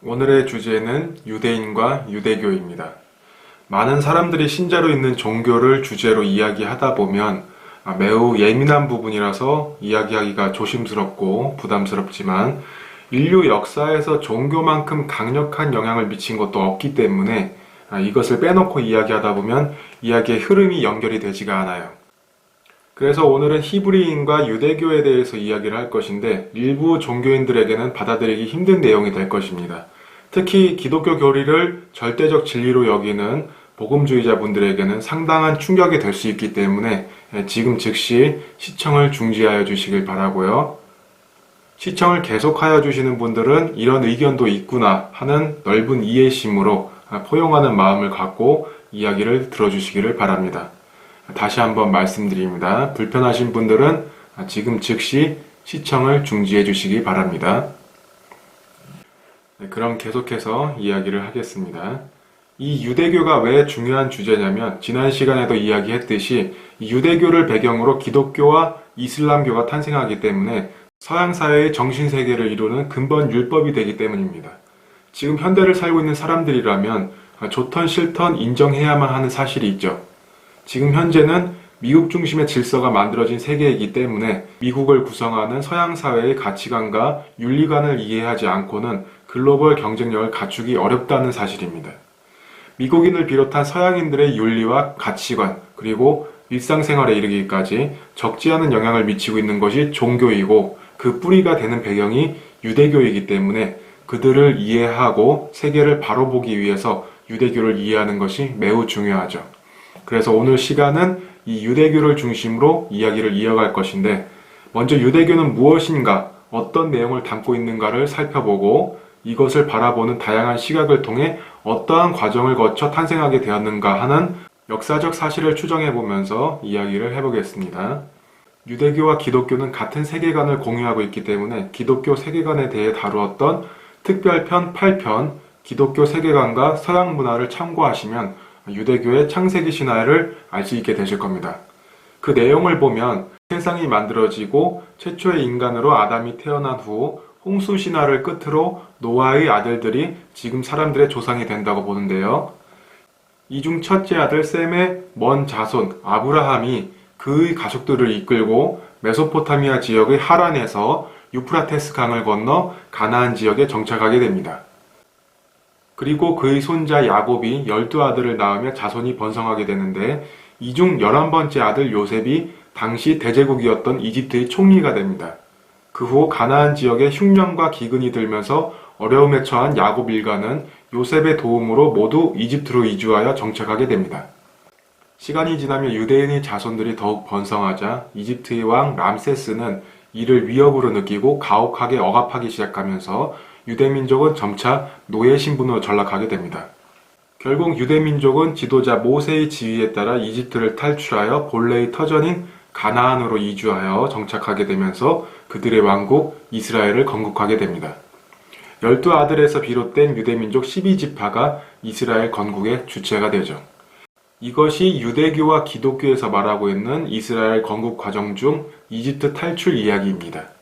오늘의 주제는 유대인과 유대교입니다. 많은 사람들이 신자로 있는 종교를 주제로 이야기하다 보면 아, 매우 예민한 부분이라서 이야기하기가 조심스럽고 부담스럽지만 인류 역사에서 종교만큼 강력한 영향을 미친 것도 없기 때문에 아, 이것을 빼놓고 이야기하다 보면 이야기의 흐름이 연결이 되지가 않아요. 그래서 오늘은 히브리인과 유대교에 대해서 이야기를 할 것인데 일부 종교인들에게는 받아들이기 힘든 내용이 될 것입니다. 특히 기독교 교리를 절대적 진리로 여기는 복음주의자분들에게는 상당한 충격이 될 수 있기 때문에 지금 즉시 시청을 중지하여 주시길 바라고요. 시청을 계속하여 주시는 분들은 이런 의견도 있구나 하는 넓은 이해심으로 포용하는 마음을 갖고 이야기를 들어주시기를 바랍니다. 다시 한번 말씀드립니다. 불편하신 분들은 지금 즉시 시청을 중지해 주시기 바랍니다. 네, 그럼 계속해서 이야기를 하겠습니다. 이 유대교가 왜 중요한 주제냐면 지난 시간에도 이야기했듯이 이 유대교를 배경으로 기독교와 이슬람교가 탄생하기 때문에 서양 사회의 정신 세계를 이루는 근본 율법이 되기 때문입니다. 지금 현대를 살고 있는 사람들이라면 좋던 싫던 인정해야만 하는 사실이 있죠. 지금 현재는 미국 중심의 질서가 만들어진 세계이기 때문에 미국을 구성하는 서양 사회의 가치관과 윤리관을 이해하지 않고는 글로벌 경쟁력을 갖추기 어렵다는 사실입니다. 미국인을 비롯한 서양인들의 윤리와 가치관, 그리고 일상생활에 이르기까지 적지 않은 영향을 미치고 있는 것이 종교이고 그 뿌리가 되는 배경이 유대교이기 때문에 그들을 이해하고 세계를 바로 보기 위해서 유대교를 이해하는 것이 매우 중요하죠. 그래서 오늘 시간은 이 유대교를 중심으로 이야기를 이어갈 것인데 먼저 유대교는 무엇인가, 어떤 내용을 담고 있는가를 살펴보고 이것을 바라보는 다양한 시각을 통해 어떠한 과정을 거쳐 탄생하게 되었는가 하는 역사적 사실을 추정해 보면서 이야기를 해보겠습니다. 유대교와 기독교는 같은 세계관을 공유하고 있기 때문에 기독교 세계관에 대해 다루었던 특별편 8편 기독교 세계관과 서양 문화를 참고하시면 유대교의 창세기 신화를 알 수 있게 되실 겁니다. 그 내용을 보면 세상이 만들어지고 최초의 인간으로 아담이 태어난 후 홍수 신화를 끝으로 노아의 아들들이 지금 사람들의 조상이 된다고 보는데요. 이 중 첫째 아들 셈의 먼 자손 아브라함이 그의 가족들을 이끌고 메소포타미아 지역의 하란에서 유프라테스 강을 건너 가나안 지역에 정착하게 됩니다. 그리고 그의 손자 야곱이 열두 아들을 낳으며 자손이 번성하게 되는데 이 중 열한 번째 아들 요셉이 당시 대제국이었던 이집트의 총리가 됩니다. 그 후 가나안 지역에 흉년과 기근이 들면서 어려움에 처한 야곱 일가는 요셉의 도움으로 모두 이집트로 이주하여 정착하게 됩니다. 시간이 지나며 유대인의 자손들이 더욱 번성하자 이집트의 왕 람세스는 이를 위협으로 느끼고 가혹하게 억압하기 시작하면서 유대민족은 점차 노예 신분으로 전락하게 됩니다. 결국 유대민족은 지도자 모세의 지휘에 따라 이집트를 탈출하여 본래의 터전인 가나안으로 이주하여 정착하게 되면서 그들의 왕국 이스라엘을 건국하게 됩니다. 열두 아들에서 비롯된 유대민족 12지파가 이스라엘 건국의 주체가 되죠. 이것이 유대교와 기독교에서 말하고 있는 이스라엘 건국 과정 중 이집트 탈출 이야기입니다.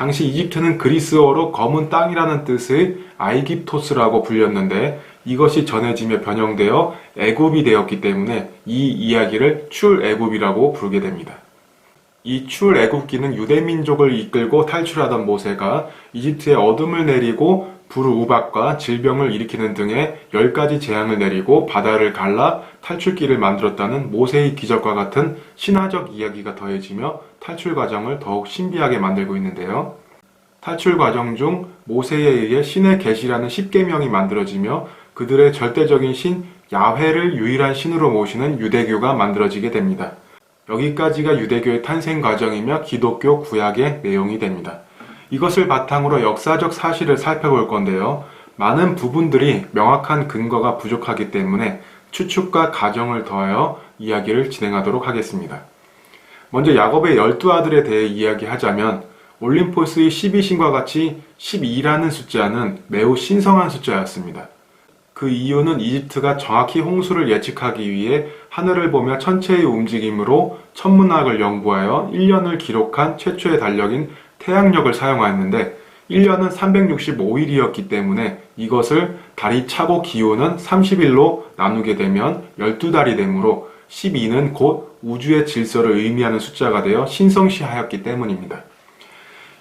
당시 이집트는 그리스어로 검은 땅이라는 뜻의 아이깁토스라고 불렸는데 이것이 전해지며 변형되어 애굽이 되었기 때문에 이 이야기를 출애굽이라고 부르게 됩니다. 이 출애굽기는 유대민족을 이끌고 탈출하던 모세가 이집트에 어둠을 내리고 불우박과 질병을 일으키는 등의 열 가지 재앙을 내리고 바다를 갈라 탈출길을 만들었다는 모세의 기적과 같은 신화적 이야기가 더해지며 탈출 과정을 더욱 신비하게 만들고 있는데요. 탈출 과정 중 모세에 의해 신의 계시라는 십계명이 만들어지며 그들의 절대적인 신 야훼를 유일한 신으로 모시는 유대교가 만들어지게 됩니다. 여기까지가 유대교의 탄생 과정이며 기독교 구약의 내용이 됩니다. 이것을 바탕으로 역사적 사실을 살펴볼 건데요. 많은 부분들이 명확한 근거가 부족하기 때문에 추측과 가정을 더하여 이야기를 진행하도록 하겠습니다. 먼저 야곱의 열두 아들에 대해 이야기하자면 올림포스의 12신과 같이 12라는 숫자는 매우 신성한 숫자였습니다. 그 이유는 이집트가 정확히 홍수를 예측하기 위해 하늘을 보며 천체의 움직임으로 천문학을 연구하여 1년을 기록한 최초의 달력인 태양력을 사용하였는데 1년은 365일이었기 때문에 이것을 달이 차고 기온은 30일로 나누게 되면 12달이 되므로 12는 곧 우주의 질서를 의미하는 숫자가 되어 신성시하였기 때문입니다.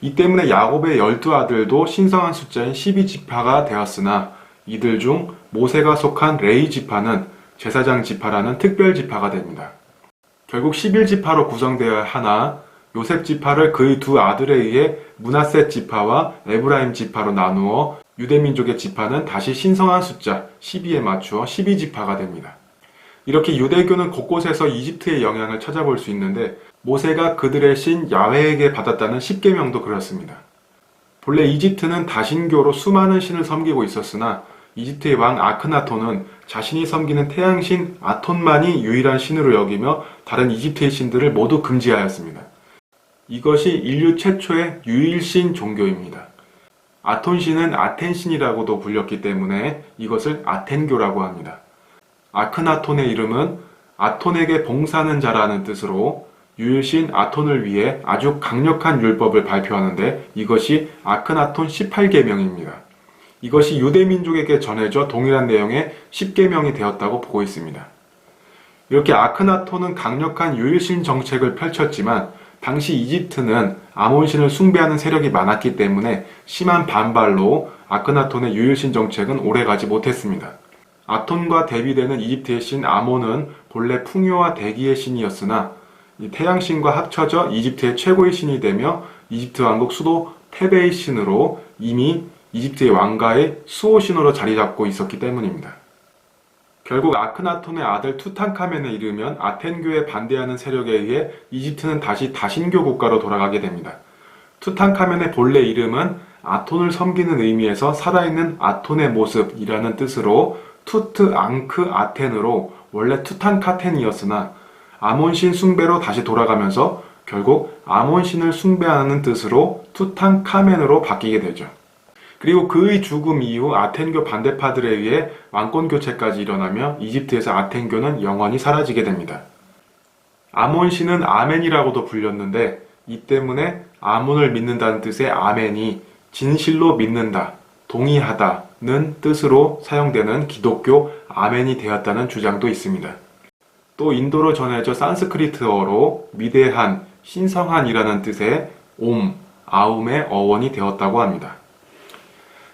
이 때문에 야곱의 열두 아들도 신성한 숫자인 12지파가 되었으나 이들 중 모세가 속한 레이 지파는 제사장 지파라는 특별 지파가 됩니다. 결국 11지파로 구성되어야 하나 요셉 지파를 그의 두 아들에 의해 문하셋 지파와 에브라임 지파로 나누어 유대민족의 지파는 다시 신성한 숫자 12에 맞추어 12지파가 됩니다. 이렇게 유대교는 곳곳에서 이집트의 영향을 찾아볼 수 있는데 모세가 그들의 신 야훼에게 받았다는 10계명도 그렇습니다. 본래 이집트는 다신교로 수많은 신을 섬기고 있었으나 이집트의 왕 아크나톤은 자신이 섬기는 태양신 아톤만이 유일한 신으로 여기며 다른 이집트의 신들을 모두 금지하였습니다. 이것이 인류 최초의 유일신 종교입니다. 아톤신은 아텐신이라고도 불렸기 때문에 이것을 아텐교라고 합니다. 아크나톤의 이름은 아톤에게 봉사하는 자라는 뜻으로 유일신 아톤을 위해 아주 강력한 율법을 발표하는데 이것이 아크나톤 18계명입니다. 이것이 유대민족에게 전해져 동일한 내용의 10계명이 되었다고 보고 있습니다. 이렇게 아크나톤은 강력한 유일신 정책을 펼쳤지만 당시 이집트는 아몬신을 숭배하는 세력이 많았기 때문에 심한 반발로 아크나톤의 유일신 정책은 오래가지 못했습니다. 아톤과 대비되는 이집트의 신 아몬은 본래 풍요와 대기의 신이었으나 태양신과 합쳐져 이집트의 최고의 신이 되며 이집트 왕국 수도 테베의 신으로 이미 이집트의 왕가의 수호 신으로 자리 잡고 있었기 때문입니다. 결국 아크나톤의 아들 투탕카멘에 이르면 아텐교에 반대하는 세력에 의해 이집트는 다시 다신교 국가로 돌아가게 됩니다. 투탕카멘의 본래 이름은 아톤을 섬기는 의미에서 살아있는 아톤의 모습이라는 뜻으로 투트 앙크 아텐으로 원래 투탕카텐이었으나 아몬신 숭배로 다시 돌아가면서 결국 아몬신을 숭배하는 뜻으로 투탕카멘으로 바뀌게 되죠. 그리고 그의 죽음 이후 아텐교 반대파들에 의해 왕권 교체까지 일어나며 이집트에서 아텐교는 영원히 사라지게 됩니다. 아몬 신은 아멘이라고도 불렸는데 이 때문에 아몬을 믿는다는 뜻의 아멘이 진실로 믿는다, 동의하다는 뜻으로 사용되는 기독교 아멘이 되었다는 주장도 있습니다. 또 인도로 전해져 산스크리트어로 위대한, 신성한이라는 뜻의 옴, 아움의 어원이 되었다고 합니다.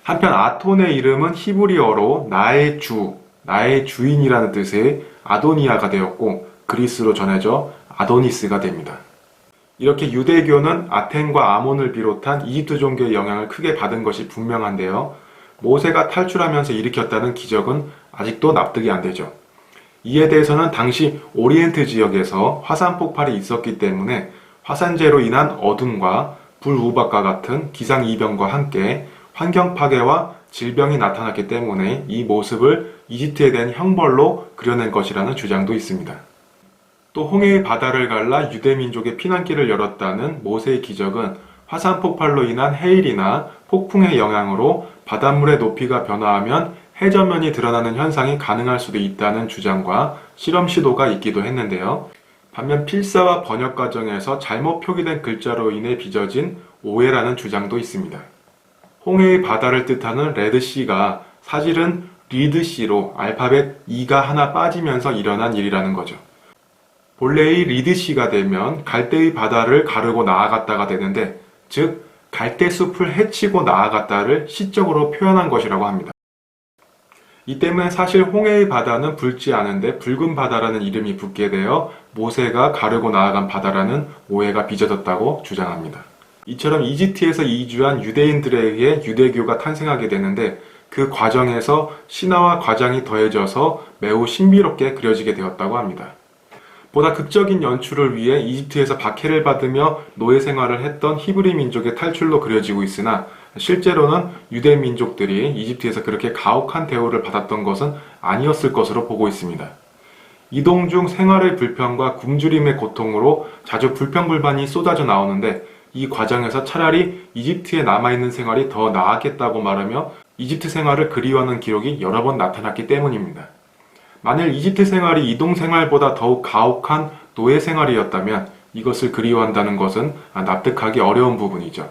한편 아톤의 이름은 히브리어로 나의 주, 나의 주인이라는 뜻의 아도니아가 되었고 그리스로 전해져 아도니스가 됩니다. 이렇게 유대교는 아텐과 아몬을 비롯한 이집트 종교의 영향을 크게 받은 것이 분명한데요. 모세가 탈출하면서 일으켰다는 기적은 아직도 납득이 안 되죠. 이에 대해서는 당시 오리엔트 지역에서 화산 폭발이 있었기 때문에 화산재로 인한 어둠과 불우박과 같은 기상이변과 함께 환경 파괴와 질병이 나타났기 때문에 이 모습을 이집트에 대한 형벌로 그려낸 것이라는 주장도 있습니다. 또 홍해의 바다를 갈라 유대민족의 피난길을 열었다는 모세의 기적은 화산 폭발로 인한 해일이나 폭풍의 영향으로 바닷물의 높이가 변화하면 해저면이 드러나는 현상이 가능할 수도 있다는 주장과 실험 시도가 있기도 했는데요. 반면 필사와 번역 과정에서 잘못 표기된 글자로 인해 빚어진 오해라는 주장도 있습니다. 홍해의 바다를 뜻하는 레드씨가 사실은 리드씨로 알파벳 E가 하나 빠지면서 일어난 일이라는 거죠. 본래의 리드씨가 되면 갈대의 바다를 가르고 나아갔다가 되는데, 즉, 갈대숲을 헤치고 나아갔다를 시적으로 표현한 것이라고 합니다. 이 때문에 사실 홍해의 바다는 붉지 않은데 붉은 바다라는 이름이 붙게 되어 모세가 가르고 나아간 바다라는 오해가 빚어졌다고 주장합니다. 이처럼 이집트에서 이주한 유대인들에 의해 유대교가 탄생하게 되는데 그 과정에서 신화와 과장이 더해져서 매우 신비롭게 그려지게 되었다고 합니다. 보다 극적인 연출을 위해 이집트에서 박해를 받으며 노예 생활을 했던 히브리 민족의 탈출로 그려지고 있으나 실제로는 유대 민족들이 이집트에서 그렇게 가혹한 대우를 받았던 것은 아니었을 것으로 보고 있습니다. 이동 중 생활의 불편과 굶주림의 고통으로 자주 불평불만이 쏟아져 나오는데 이 과정에서 차라리 이집트에 남아있는 생활이 더 나았겠다고 말하며 이집트 생활을 그리워하는 기록이 여러 번 나타났기 때문입니다. 만일 이집트 생활이 이동 생활보다 더욱 가혹한 노예 생활이었다면 이것을 그리워한다는 것은 납득하기 어려운 부분이죠.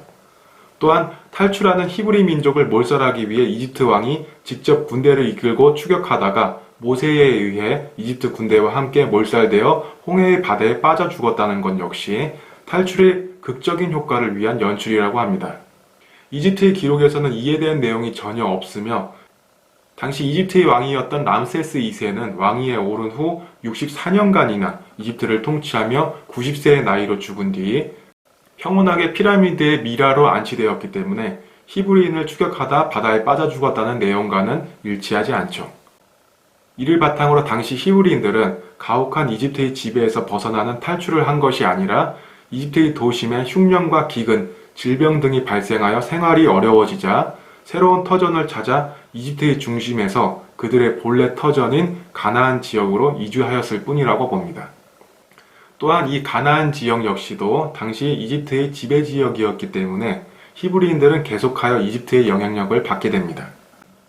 또한 탈출하는 히브리 민족을 몰살하기 위해 이집트 왕이 직접 군대를 이끌고 추격하다가 모세에 의해 이집트 군대와 함께 몰살되어 홍해의 바다에 빠져 죽었다는 것 역시 탈출의 극적인 효과를 위한 연출이라고 합니다. 이집트의 기록에서는 이에 대한 내용이 전혀 없으며 당시 이집트의 왕이었던 람세스 2세는 왕위에 오른 후 64년간이나 이집트를 통치하며 90세의 나이로 죽은 뒤 평온하게 피라미드의 미라로 안치되었기 때문에 히브리인을 추격하다 바다에 빠져 죽었다는 내용과는 일치하지 않죠. 이를 바탕으로 당시 히브리인들은 가혹한 이집트의 지배에서 벗어나는 탈출을 한 것이 아니라 이집트의 도심에 흉년과 기근, 질병 등이 발생하여 생활이 어려워지자 새로운 터전을 찾아 이집트의 중심에서 그들의 본래 터전인 가나안 지역으로 이주하였을 뿐이라고 봅니다. 또한 이 가나안 지역 역시도 당시 이집트의 지배 지역이었기 때문에 히브리인들은 계속하여 이집트의 영향력을 받게 됩니다.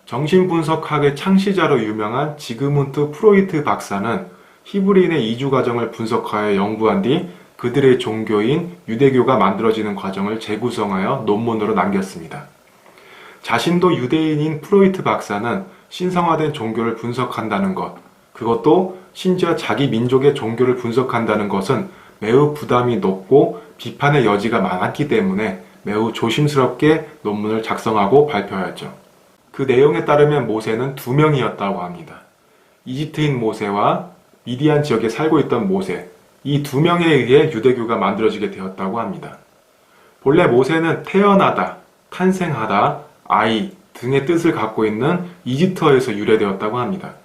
정신분석학의 창시자로 유명한 지그문트 프로이트 박사는 히브리인의 이주 과정을 분석하여 연구한 뒤 그들의 종교인 유대교가 만들어지는 과정을 재구성하여 논문으로 남겼습니다. 자신도 유대인인 프로이트 박사는 신성화된 종교를 분석한다는 것, 그것도 심지어 자기 민족의 종교를 분석한다는 것은 매우 부담이 높고 비판의 여지가 많았기 때문에 매우 조심스럽게 논문을 작성하고 발표하였죠. 그 내용에 따르면 모세는 두 명이었다고 합니다. 이집트인 모세와 미디안 지역에 살고 있던 모세, 이 두 명에 의해 유대교가 만들어지게 되었다고 합니다. 본래 모세는 태어나다, 탄생하다, 아이 등의 뜻을 갖고 있는 이집트어에서 유래되었다고 합니다.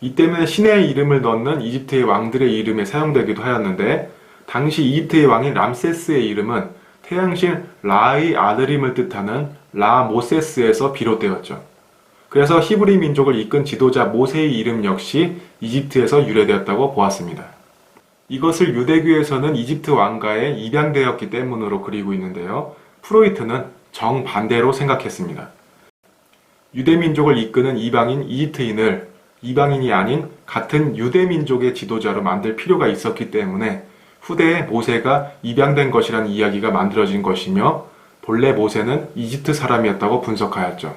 이 때문에 신의 이름을 넣는 이집트의 왕들의 이름에 사용되기도 하였는데 당시 이집트의 왕인 람세스의 이름은 태양신 라의 아들임을 뜻하는 라모세스에서 비롯되었죠. 그래서 히브리 민족을 이끈 지도자 모세의 이름 역시 이집트에서 유래되었다고 보았습니다. 이것을 유대교에서는 이집트 왕가에 입양되었기 때문으로 그리고 있는데요. 프로이트는 정반대로 생각했습니다. 유대민족을 이끄는 이방인 이집트인을 이방인이 아닌 같은 유대민족의 지도자로 만들 필요가 있었기 때문에 후대에 모세가 입양된 것이라는 이야기가 만들어진 것이며 본래 모세는 이집트 사람이었다고 분석하였죠.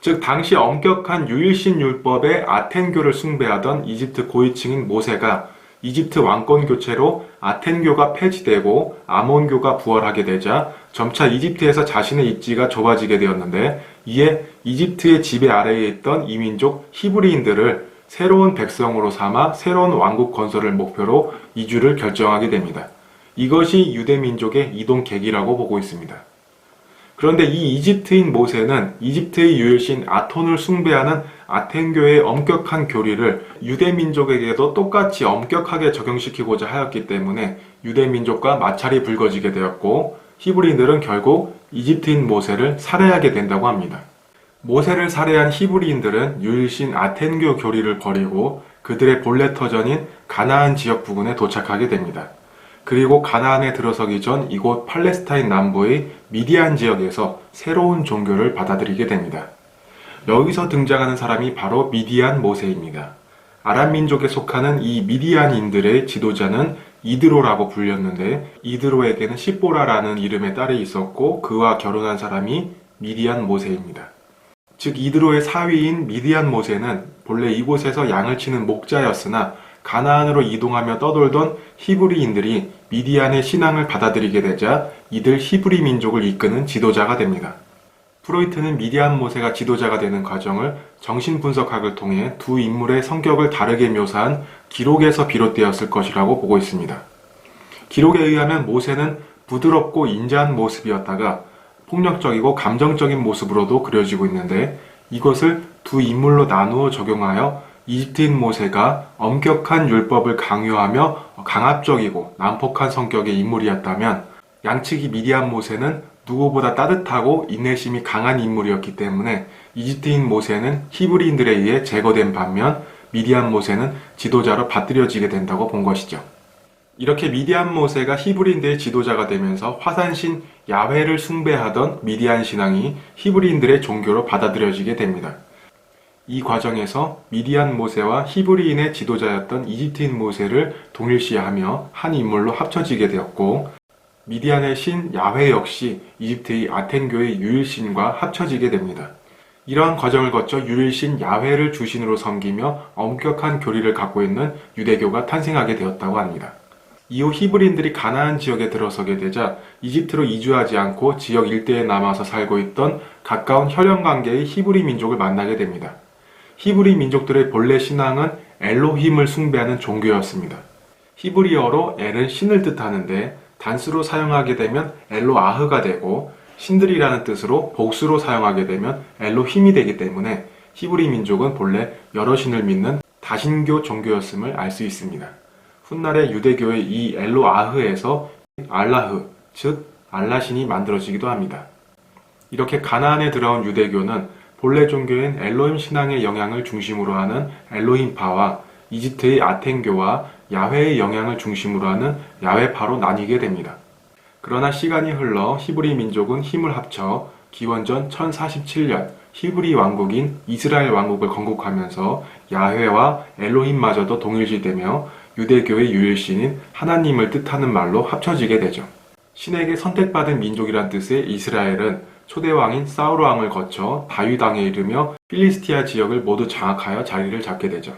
즉 당시 엄격한 유일신 율법의 아텐교를 숭배하던 이집트 고위층인 모세가 이집트 왕권 교체로 아텐교가 폐지되고 아몬교가 부활하게 되자 점차 이집트에서 자신의 입지가 좁아지게 되었는데 이에 이집트의 지배 아래에 있던 이민족 히브리인들을 새로운 백성으로 삼아 새로운 왕국 건설을 목표로 이주를 결정하게 됩니다. 이것이 유대 민족의 이동 계기라고 보고 있습니다. 그런데 이 이집트인 모세는 이집트의 유일신 아톤을 숭배하는 아텐교의 엄격한 교리를 유대 민족에게도 똑같이 엄격하게 적용시키고자 하였기 때문에 유대 민족과 마찰이 불거지게 되었고 히브리인들은 결국 이집트인 모세를 살해하게 된다고 합니다. 모세를 살해한 히브리인들은 유일신 아텐교 교리를 버리고 그들의 본래 터전인 가나안 지역 부근에 도착하게 됩니다. 그리고 가나안에 들어서기 전 이곳 팔레스타인 남부의 미디안 지역에서 새로운 종교를 받아들이게 됩니다. 여기서 등장하는 사람이 바로 미디안 모세입니다. 아람 민족에 속하는 이 미디안인들의 지도자는 이드로라고 불렸는데 이드로에게는 시보라라는 이름의 딸이 있었고 그와 결혼한 사람이 미디안 모세입니다. 즉 이드로의 사위인 미디안 모세는 본래 이곳에서 양을 치는 목자였으나 가나안으로 이동하며 떠돌던 히브리인들이 미디안의 신앙을 받아들이게 되자 이들 히브리 민족을 이끄는 지도자가 됩니다. 프로이트는 미디안 모세가 지도자가 되는 과정을 정신분석학을 통해 두 인물의 성격을 다르게 묘사한 기록에서 비롯되었을 것이라고 보고 있습니다. 기록에 의하면 모세는 부드럽고 인자한 모습이었다가 폭력적이고 감정적인 모습으로도 그려지고 있는데 이것을 두 인물로 나누어 적용하여 이집트인 모세가 엄격한 율법을 강요하며 강압적이고 난폭한 성격의 인물이었다면 양측이 미디안 모세는 누구보다 따뜻하고 인내심이 강한 인물이었기 때문에 이집트인 모세는 히브리인들에 의해 제거된 반면 미디안 모세는 지도자로 받들여지게 된다고 본 것이죠. 이렇게 미디안 모세가 히브리인들의 지도자가 되면서 화산신 야훼를 숭배하던 미디안 신앙이 히브리인들의 종교로 받아들여지게 됩니다. 이 과정에서 미디안 모세와 히브리인의 지도자였던 이집트인 모세를 동일시하며 한 인물로 합쳐지게 되었고 미디안의 신 야훼 역시 이집트의 아텐교의 유일신과 합쳐지게 됩니다. 이러한 과정을 거쳐 유일신 야훼를 주신으로 섬기며 엄격한 교리를 갖고 있는 유대교가 탄생하게 되었다고 합니다. 이후 히브리인들이 가나안 지역에 들어서게 되자 이집트로 이주하지 않고 지역 일대에 남아서 살고 있던 가까운 혈연 관계의 히브리 민족을 만나게 됩니다. 히브리 민족들의 본래 신앙은 엘로힘을 숭배하는 종교였습니다. 히브리어로 엘은 신을 뜻하는데 단수로 사용하게 되면 엘로아흐가 되고 신들이라는 뜻으로 복수로 사용하게 되면 엘로힘이 되기 때문에 히브리 민족은 본래 여러 신을 믿는 다신교 종교였음을 알 수 있습니다. 훗날의 유대교의 이 엘로아흐에서 알라흐, 즉 알라신이 만들어지기도 합니다. 이렇게 가나안에 들어온 유대교는 본래 종교인 엘로힘 신앙의 영향을 중심으로 하는 엘로힘파와 이집트의 아텐교와 야훼의 영향을 중심으로 하는 야훼파로 나뉘게 됩니다. 그러나 시간이 흘러 히브리 민족은 힘을 합쳐 기원전 1047년 히브리 왕국인 이스라엘 왕국을 건국하면서 야훼와 엘로힘마저도 동일시되며 유대교의 유일신인 하나님을 뜻하는 말로 합쳐지게 되죠. 신에게 선택받은 민족이란 뜻의 이스라엘은 초대왕인 사울 왕을 거쳐 다윗 왕에 이르며 필리스티아 지역을 모두 장악하여 자리를 잡게 되죠.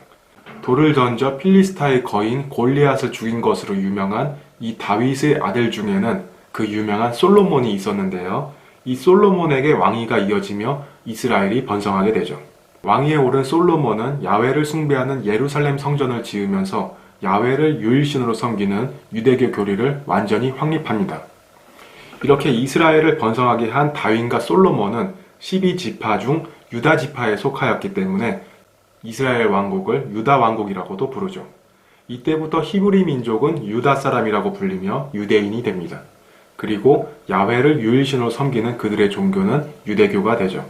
돌을 던져 필리스타의 거인 골리앗을 죽인 것으로 유명한 이 다윗의 아들 중에는 그 유명한 솔로몬이 있었는데요. 이 솔로몬에게 왕위가 이어지며 이스라엘이 번성하게 되죠. 왕위에 오른 솔로몬은 야훼를 숭배하는 예루살렘 성전을 지으면서 야훼를 유일신으로 섬기는 유대교 교리를 완전히 확립합니다. 이렇게 이스라엘을 번성하게 한 다윈과 솔로몬은 12지파 중 유다 지파에 속하였기 때문에 이스라엘 왕국을 유다 왕국이라고도 부르죠. 이때부터 히브리 민족은 유다 사람이라고 불리며 유대인이 됩니다. 그리고 야훼를 유일신으로 섬기는 그들의 종교는 유대교가 되죠.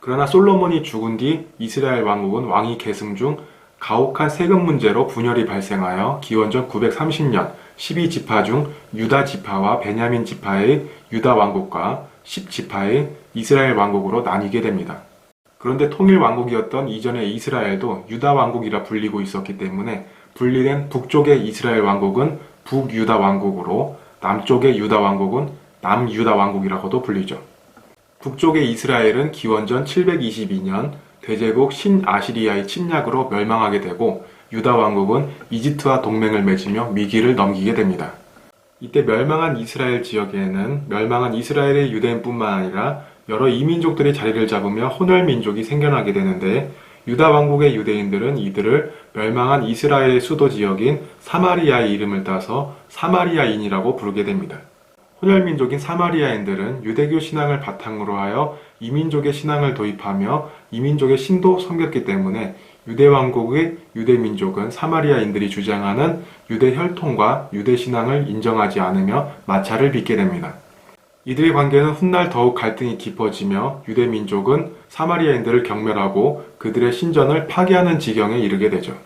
그러나 솔로몬이 죽은 뒤 이스라엘 왕국은 왕위 계승 중 가혹한 세금 문제로 분열이 발생하여 기원전 930년 12지파 중 유다 지파와 베냐민 지파의 유다 왕국과 10지파의 이스라엘 왕국으로 나뉘게 됩니다. 그런데 통일 왕국이었던 이전의 이스라엘도 유다 왕국이라 불리고 있었기 때문에 분리된 북쪽의 이스라엘 왕국은 북유다 왕국으로 남쪽의 유다 왕국은 남유다 왕국이라고도 불리죠. 북쪽의 이스라엘은 기원전 722년 대제국 신아시리아의 침략으로 멸망하게 되고 유다 왕국은 이집트와 동맹을 맺으며 위기를 넘기게 됩니다. 이때 멸망한 이스라엘 지역에는 멸망한 이스라엘의 유대인뿐만 아니라 여러 이민족들이 자리를 잡으며 혼혈 민족이 생겨나게 되는데 유다 왕국의 유대인들은 이들을 멸망한 이스라엘의 수도 지역인 사마리아의 이름을 따서 사마리아인이라고 부르게 됩니다. 혼혈 민족인 사마리아인들은 유대교 신앙을 바탕으로 하여 이민족의 신앙을 도입하며 이민족의 신도 섬겼기 때문에 유대 왕국의 유대 민족은 사마리아인들이 주장하는 유대 혈통과 유대 신앙을 인정하지 않으며 마찰을 빚게 됩니다. 이들의 관계는 훗날 더욱 갈등이 깊어지며 유대 민족은 사마리아인들을 경멸하고 그들의 신전을 파괴하는 지경에 이르게 되죠.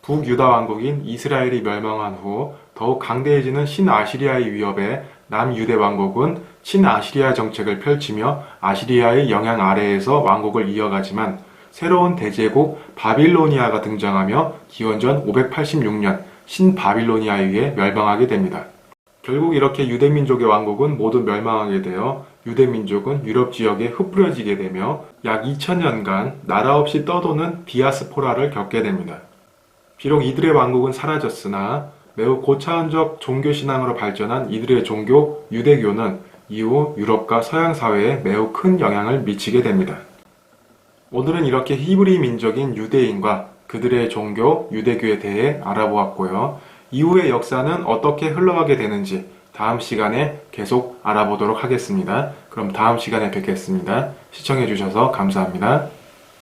북유다 왕국인 이스라엘이 멸망한 후 더욱 강대해지는 신아시리아의 위협에 남유대 왕국은 신아시리아 정책을 펼치며 아시리아의 영향 아래에서 왕국을 이어가지만 새로운 대제국 바빌로니아가 등장하며 기원전 586년 신바빌로니아에 의해 멸망하게 됩니다. 결국 이렇게 유대민족의 왕국은 모두 멸망하게 되어 유대민족은 유럽 지역에 흩뿌려지게 되며 약 2000년간 나라 없이 떠도는 디아스포라를 겪게 됩니다. 비록 이들의 왕국은 사라졌으나 매우 고차원적 종교신앙으로 발전한 이들의 종교 유대교는 이후 유럽과 서양 사회에 매우 큰 영향을 미치게 됩니다. 오늘은 이렇게 히브리 민족인 유대인과 그들의 종교 유대교에 대해 알아보았고요. 이후의 역사는 어떻게 흘러가게 되는지 다음 시간에 계속 알아보도록 하겠습니다. 그럼 다음 시간에 뵙겠습니다. 시청해주셔서 감사합니다.